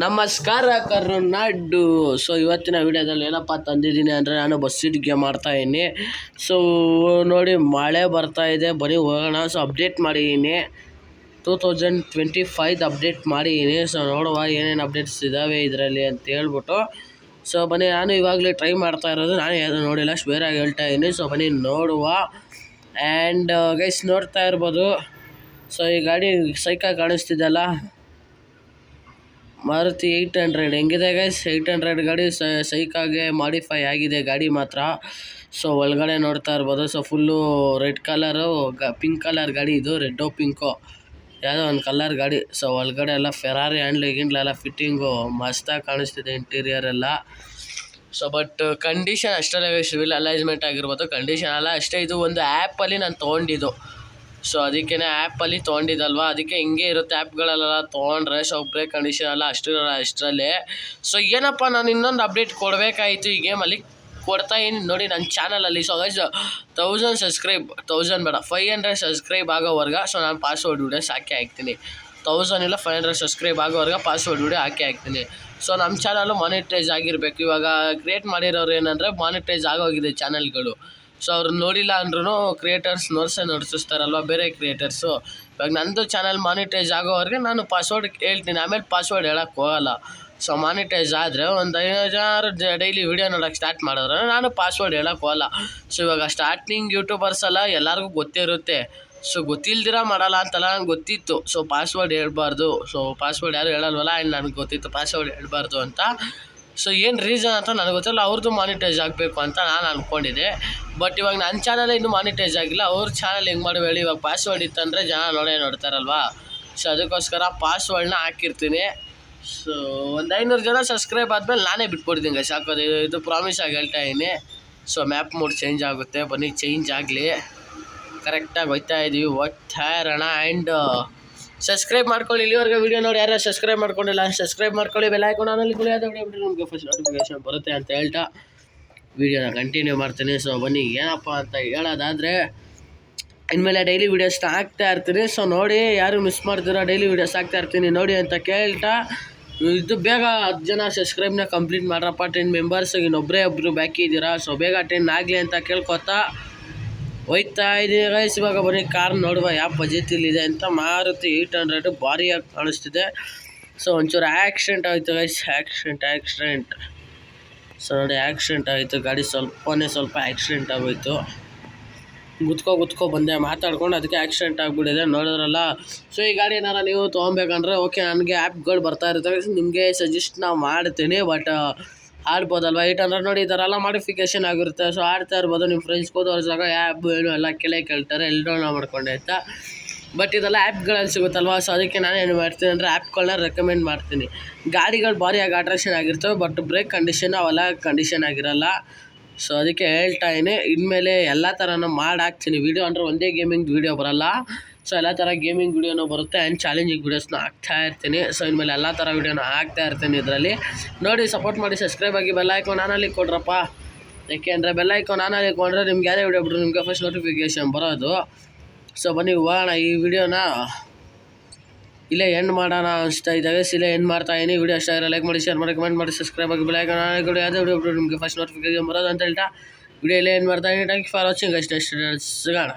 ನಮಸ್ಕಾರ ಕರುನಾಡು ಸೊ ಇವತ್ತಿನ ವಿಡಿಯೋದಲ್ಲಿ ಏನಪ್ಪ ತಂದಿದ್ದೀನಿ ಅಂದರೆ ನಾನು ಬಸ್ ಇಡ್ಗೆ ಮಾಡ್ತಾಯಿದ್ದೀನಿ ಸೊ ನೋಡಿ, ಮಳೆ ಬರ್ತಾ ಇದೆ. ಬರೀ ಹೋಗೋಣ. ಸೊ ಅಪ್ಡೇಟ್ ಮಾಡಿದ್ದೀನಿ. Two thousand twenty five update ಮಾಡಿದ್ದೀನಿ. ಸೊ ನೋಡುವ ಏನೇನು ಅಪ್ಡೇಟ್ಸ್ ಇದ್ದಾವೆ ಇದರಲ್ಲಿ ಅಂತ ಹೇಳ್ಬಿಟ್ಟು. ಸೊ ಬನ್ನಿ, ನಾನು ಇವಾಗಲೇ ಟ್ರೈ ಮಾಡ್ತಾ ಇರೋದು. ನಾನು ಯಾವುದು ನೋಡಿಲ್ಲ. ಬೇರೆ ಹೇಳ್ತಾ ಇದ್ದೀನಿ. ಸೊ ಬನ್ನಿ, ನೋಡುವ. ಆ್ಯಂಡ್ ಗೈಸ್ ನೋಡ್ತಾ ಇರ್ಬೋದು. ಸೊ ಈ ಗಾಡಿ ಸೈಕಲ್ ಕಾಣಿಸ್ತಿದೆಯಲ್ಲ? ಮಾರುತಿ ಏಯ್ಟ್ ಹಂಡ್ರೆಡ್ ಹೆಂಗಿದೆ ಗೈಸ್ ಏಯ್ಟ್ ಹಂಡ್ರೆಡ್ ಗಾಡಿ ಸೈಕಾಗೆ ಮಾಡಿಫೈ ಆಗಿದೆ ಗಾಡಿ ಮಾತ್ರ. ಸೊ ಒಳಗಡೆ ನೋಡ್ತಾ ಇರ್ಬೋದು. ಸೊ ಫುಲ್ಲು ರೆಡ್ ಕಲರು ಗ ಪಿಂಕ್ ಕಲರ್ ಗಾಡಿ ಇದು. ರೆಡ್ಡು ಪಿಂಕು ಯಾವುದೋ ಒಂದು ಕಲರ್ ಗಾಡಿ. ಸೊ ಒಳಗಡೆ ಎಲ್ಲ ಫೆರಾರಿ ಹ್ಯಾಂಡ್ಲ್ ಗಿಂಡ್ಲ ಎಲ್ಲ ಫಿಟ್ಟಿಂಗು ಮಸ್ತಾಗಿ ಕಾಣಿಸ್ತಿದೆ ಇಂಟೀರಿಯರ್ ಎಲ್ಲ. ಸೊ ಬಟ್ ಕಂಡೀಷನ್ ಅಷ್ಟೇ ಸಿವಿಲ್ ಅಲೈಸ್ಮೆಂಟ್ ಆಗಿರ್ಬೋದು. ಕಂಡೀಷನ್ ಅಲ್ಲ, ಅಷ್ಟೇ ಇದು ಒಂದು ಆ್ಯಪಲ್ಲಿ ನಾನು ತೊಗೊಂಡಿದ್ದು. ಸೊ ಅದಕ್ಕೇ ಆ್ಯಪಲ್ಲಿ ತೊಗೊಂಡಿದ್ದಲ್ವ? ಅದಕ್ಕೆ ಹಿಂಗೆ ಇರುತ್ತೆ ಆ್ಯಪ್ಗಳಲ್ಲೆಲ್ಲ ತೊಗೊಂಡ್ರೆ ಸೊ ಬ್ರೇಕ್ ಕಂಡೀಷನ್ ಎಲ್ಲ ಅಷ್ಟಿರಲ್ಲ ಅಷ್ಟರಲ್ಲೇ. ಸೊ ಏನಪ್ಪ, ನಾನು ಇನ್ನೊಂದು ಅಪ್ಡೇಟ್ ಕೊಡಬೇಕಾಯಿತು ಈ ಗೇಮಲ್ಲಿ ಕೊಡ್ತಾ ಇನ್ನು ನೋಡಿ ನನ್ನ ಚಾನಲಲ್ಲಿ so guys thousand subscribe thousand ಬೇಡ ಫೈವ್ ಹಂಡ್ರೆಡ್ ಸಬ್ಸ್ಕ್ರೈಬ್ ಆಗೋವರ್ಗ ಸೊ ನಾನು ಪಾಸ್ವರ್ಡ್ ವಿಡಿಯೋಸ್ ಹಾಕಿ ಹಾಕ್ತೀನಿ. ತೌಸಂಡ್ ಇಲ್ಲ ಫೈವ್ ಹಂಡ್ರೆಡ್ ಸಬ್ಸ್ಕ್ರೈಬ್ ಆಗೋವರ್ಗ ಪಾಸ್ವರ್ಡ್ ವಿಡಿಯೋ ಹಾಕಿ ಹಾಕ್ತೀನಿ. ಸೊ ನಮ್ಮ ಚಾನಲು ಮಾನಿಟೈಸ್ ಆಗಿರಬೇಕು. ಇವಾಗ ಕ್ರಿಯೇಟ್ ಮಾಡಿರೋರು ಏನಂದರೆ ಮಾನಿಟೈಸ್ ಆಗೋಗಿದೆ ಚಾನಲ್ಗಳು ಸೊ ಅವ್ರು ನೋಡಿಲ್ಲ ಅಂದ್ರೂ ಕ್ರಿಯೇಟರ್ಸ್ ನೋಡ್ಸೇ ನೋಡ್ಸಿಸ್ತಾರಲ್ವ, ಬೇರೆ ಕ್ರಿಯೇಟರ್ಸು ಇವಾಗ ನನ್ನದು ಚಾನಲ್ ಮಾನಿಟೈಸ್ ಆಗೋವರೆಗೆ ನಾನು ಪಾಸ್ವರ್ಡ್ ಹೇಳ್ತೀನಿ, ಆಮೇಲೆ ಪಾಸ್ವರ್ಡ್ ಹೇಳೋಕ್ಕೆ ಹೋಗಲ್ಲ. ಸೊ ಮಾನಿಟೈಸ್ ಆದರೆ ಒಂದು ಐದಾರು ಡೈಲಿ ವೀಡಿಯೋ ನೋಡೋಕೆ ಸ್ಟಾರ್ಟ್ ಮಾಡಿದ್ರೆ ನಾನು ಪಾಸ್ವರ್ಡ್ ಹೇಳೋಕ್ಕೆ ಹೋಗಲ್ಲ. ಸೊ ಇವಾಗ ಸ್ಟಾರ್ಟಿಂಗ್ ಯೂಟ್ಯೂಬರ್ಸ್ ಎಲ್ಲ ಎಲ್ಲರಿಗೂ ಗೊತ್ತಿರುತ್ತೆ ಸೊ ಗೊತ್ತಿಲ್ದಿರ ಮಾಡಲ್ಲ ಅಂತಲ್ಲ ನಂಗೆ ಗೊತ್ತಿತ್ತು. ಸೊ ಪಾಸ್ವರ್ಡ್ ಹೇಳ್ಬಾರ್ದು. ಸೊ ಪಾಸ್ವರ್ಡ್ ಯಾರು ಹೇಳಲ್ವಲ್ಲ ಆ್ಯಂಡ್ ನನಗೆ ಗೊತ್ತಿತ್ತು ಪಾಸ್ವರ್ಡ್ ಹೇಳ್ಬಾರ್ದು ಅಂತ. ಸೊ ಏನು ರೀಸನ್ ಅಂತ ನನಗೆ ಗೊತ್ತಿಲ್ಲ. ಅವ್ರದ್ದು ಮಾನಿಟೈಸ್ ಆಗಬೇಕು ಅಂತ ನಾನು ಅಂದ್ಕೊಂಡಿದ್ದೆ ಬಟ್ ಇವಾಗ ನನ್ನ ಚಾನಲ್ ಇನ್ನೂ ಮಾನಿಟೈಸ್ ಆಗಿಲ್ಲ. ಅವ್ರ ಚಾನಲ್ ಹೆಂಗೆ ಮಾಡಿ ಹೇಳಿ ಇವಾಗ ಪಾಸ್ವರ್ಡ್ ಇತ್ತಂದರೆ ಜನ ನೋಡೇ ನೋಡ್ತಾರಲ್ವಾ? ಸೊ ಅದಕ್ಕೋಸ್ಕರ ಪಾಸ್ವರ್ಡ್ನ ಹಾಕಿರ್ತೀನಿ. ಸೊ ಒಂದು ಐನೂರು ಜನ ಸಬ್ಸ್ಕ್ರೈಬ್ ಆದಮೇಲೆ ನಾನೇ ಬಿಟ್ಬಿಡ್ತೀನಿ ಗೈಸ್ ಹಾಕೋದು ಇದು ಪ್ರಾಮಿಸ್ ಆಗಿ ಹೇಳ್ತಾ ಇದ್ದೀನಿ ಸೊ ಮ್ಯಾಪ್ ಮೂಡ್ ಚೇಂಜ್ ಆಗುತ್ತೆ. ಬನ್ನಿ ಚೇಂಜ್ ಆಗಲಿ. ಕರೆಕ್ಟಾಗಿ ಹೋಗ್ತಾ ಇದ್ದೀವಿ ಹೋಗ್ತಾ ಇರೋಣ ಆ್ಯಂಡ್ ಸಬ್ಸ್ಕ್ರೈಬ್ ಮಾಡ್ಕೊಳ್ಳಿ. ಇಲ್ಲಿವರೆಗೆ ವೀಡಿಯೋ ನೋಡಿ, ಯಾರು ಸಬ್ಸ್ಕ್ರೈಬ್ ಮಾಡ್ಕೊಂಡಿಲ್ಲ ಸಬ್ಸ್ಕ್ರೈಬ್ ಮಾಡ್ಕೊಳ್ಳಿ. ಬೆಲ್ ಆನಲ್ಲಿ ಕುಳಿ ಅದು ನಮಗೆ ಫಸ್ಟ್ ನೋಟಿಫಿಕೇಶನ್ ಬರುತ್ತೆ ಅಂತ ಹೇಳ್ತಾ ವೀಡಿಯೋನ ಕಂಟಿನ್ಯೂ ಮಾಡ್ತೀನಿ. ಸೊ ಬನ್ನಿ, ಏನಪ್ಪ ಅಂತ ಹೇಳೋದಾದರೆ, ಇನ್ಮೇಲೆ ಡೈಲಿ ವೀಡಿಯೋಸ್ನ ಹಾಕ್ತಾ ಇರ್ತೀನಿ. ಸೊ ನೋಡಿ, ಯಾರು ಮಿಸ್ ಮಾಡ್ತೀರೋ ಡೈಲಿ ವೀಡಿಯೋಸ್ ಹಾಕ್ತಾ ಇರ್ತೀನಿ. ನೋಡಿ ಅಂತ ಕೇಳ್ತಾ, ಇದು ಬೇಗ ಹತ್ತು ಜನ ಸಬ್ಸ್ಕ್ರೈಬ್ನ ಕಂಪ್ಲೀಟ್ ಮಾಡ್ರಪ್ಪ. ಟೆನ್ ಮೆಂಬರ್ಸ್ ಇನ್ನೊಬ್ಬರೇ ಒಬ್ಬರು ಬಾಕಿ ಇದ್ದೀರಾ? ಸೊ ಬೇಗ ಟೆನ್ ಆಗಲಿ ಅಂತ ಕೇಳ್ಕೊತಾ ಹೋಯ್ತಾ ಇದ್ದೀನಿ ಗೈಸ್ ಇವಾಗ ಬರೀ ಕಾರ್ ನೋಡುವ ಯಾವ ಬಜೆಟಲ್ಲಿದೆ ಅಂತ ಮಾರುತಿ ಏಯ್ಟ್ ಹಂಡ್ರೆಡ್ ಭಾರಿಯಾಗಿ ಕಾಣಿಸ್ತಿದೆ. ಸೊ ಒಂಚೂರು ಆ್ಯಕ್ಸಿಡೆಂಟ್ ಆಯಿತು ಗೈಸ್ ಆ್ಯಕ್ಸಿಡೆಂಟ್ ಆ್ಯಕ್ಸಿಡೆಂಟ್ ಸೊ ನೋಡಿ ಆ್ಯಕ್ಸಿಡೆಂಟ್ ಆಯಿತು. ಗಾಡಿ ಸ್ವಲ್ಪನೇ ಸ್ವಲ್ಪ ಆ್ಯಕ್ಸಿಡೆಂಟ್ ಆಗೋಯ್ತು. ಗುತ್ಕೋ ಗುತ್ಕೋ ಬಂದೆ. ಮಾತಾಡ್ಕೊಂಡು ಅದಕ್ಕೆ ಆಕ್ಸಿಡೆಂಟ್ ಆಗಿಬಿಟ್ಟಿದೆ. ನೋಡಿದ್ರಲ್ಲ? ಸೊ ಈ ಗಾಡಿ ಏನಾರ ನೀವು ತೊಗೊಬೇಕಂದ್ರೆ ಓಕೆ ನನಗೆ ಆ್ಯಪ್ಗಳು ಬರ್ತಾ ಇರ್ತವೆ ನಿಮಗೆ ಸಜೆಸ್ಟ್ ನಾವು ಮಾಡ್ತೀನಿ ಬಟ್ ಆಡ್ಬೋದಲ್ವ? ಏಟ್ ಹಂಡ್ರೆಡ್ ನೋಡಿ ಈ ಥರ ಎಲ್ಲ ಮಾಡಿಫಿಕೇಷನ್ ಆಗಿರುತ್ತೆ. ಸೊ ಆಡ್ತಾ ಇರ್ಬೋದು. ನಿಮ್ಮ ಫ್ರೆಂಡ್ಸ್ಗೂ ತೋರಿಸಾಗ ಆ್ಯಪ್ ಏನು ಎಲ್ಲ ಕೆಳೆ ಕೇಳ್ತಾರೆ. ಎಲ್ಲಿ ಡೌನ್ಲೋಡ್ ಮಾಡ್ಕೊಂಡೆ ಆಯಿತಾ ಬಟ್ ಇದೆಲ್ಲ ಆ್ಯಪ್ಗಳಲ್ಲಿ ಸಿಗುತ್ತಲ್ವ? ಸೊ ಅದಕ್ಕೆ ನಾನು ಏನು ಮಾಡ್ತೀನಿ ಅಂದರೆ ಆ್ಯಪ್ಗಳನ್ನ ರೆಕಮೆಂಡ್ ಮಾಡ್ತೀನಿ. ಗಾಡಿಗಳು ಭಾರಿಯಾಗಿ ಅಟ್ರಾಕ್ಷನ್ ಆಗಿರ್ತವೆ ಬಟ್ ಬ್ರೇಕ್ ಕಂಡೀಷನ್ ಅವೆಲ್ಲ ಕಂಡೀಷನ್ ಆಗಿರಲ್ಲ. ಸೊ ಅದಕ್ಕೆ ಹೇಳ್ತಾ ಇದ್ದೀನಿ ಇನ್ಮೇಲೆ ಎಲ್ಲ ಥರನೂ ಮಾಡಿ ಹಾಕ್ತೀನಿ. ವೀಡಿಯೋ ಅಂದರೆ ಒಂದೇ ಗೇಮಿಂಗ್ ವೀಡಿಯೋ ಬರಲ್ಲ. ಸೊ ಎಲ್ಲ ಥರ ಗೇಮಿಂಗ್ ವೀಡಿಯೋನೂ ಬರುತ್ತೆ ಆ್ಯಂಡ್ ಚಾಲೆಂಜಿಂಗ್ ವೀಡಿಯೋಸ್ನ ಹಾಕ್ತಾ ಇರ್ತೀನಿ. ಸೊ ಇನ್ಮೇಲೆ ಎಲ್ಲ ಥರ ವೀಡಿಯೋನ ಹಾಕ್ತಾ ಇರ್ತೀನಿ ಇದರಲ್ಲಿ. ನೋಡಿ ಸಪೋರ್ಟ್ ಮಾಡಿ ಸಬ್ಸ್ಕ್ರೈಬ್ ಆಗಿ ಬೆಲ್ ಐಕಾನ್ ನಾನಲ್ಲಿ ಕೊಡ್ರಪ್ಪ. ಯಾಕೆಂದರೆ ಬೆಲ್ ಐಕಾನ್ ನಾನಲ್ಲಿ ಕೊಂಡ್ರೆ ನಿಮ್ಗೆ ಯಾವುದೇ ವೀಡಿಯೋ ಬಿಟ್ಟರು ನಿಮಗೆ ಫಸ್ಟ್ ನೋಟಿಫಿಕೇಷನ್ ಬರೋದು. ಸೊ ಬನ್ನಿ, ಹೋಗೋಣ ಈ ವಿಡಿಯೋನ ಇಲ್ಲೇ ಎಂಡ್ ಮಾಡೋಣ ಅನಿಸ್ತಾ ಇದ್ದಾವೆ ಇಲ್ಲೇ ಎಂಡ್ ಮಾಡ್ತಾ ಇದೀನಿ. ವಿಡಿಯೋ ಇಷ್ಟ ಆಗಿರೋ ಲೈಕ್ ಮಾಡಿ ಶೇರ್ ಮಾಡಿ ಕಮೆಂಟ್ ಮಾಡಿ ಸಬ್ಸ್ಕ್ರೈಬ್ ಆಗಿ ಬೆಲ್ ಐಕಾನ್ ಆನಲ್ಲಿ ಕೊಡಿ. ಯಾವುದೇ ವೀಡಿಯೋ ಬಿಟ್ಟರು ನಿಮಗೆ ಫಸ್ಟ್ ನೋಟಿಫಿಕೇಶನ್ ಬರೋದು ಅಂತ ಹೇಳ್ತಾ. ವಿಡಿಯೋ ಇಲ್ಲೇ ಏನು ಮಾಡ್ತಾ ಇದೀನಿ. ಥ್ಯಾಂಕ್ ಫಾರ್ ವಾಚಿಂಗ್ ಅಷ್ಟೇ ಸಿಗೋಣ.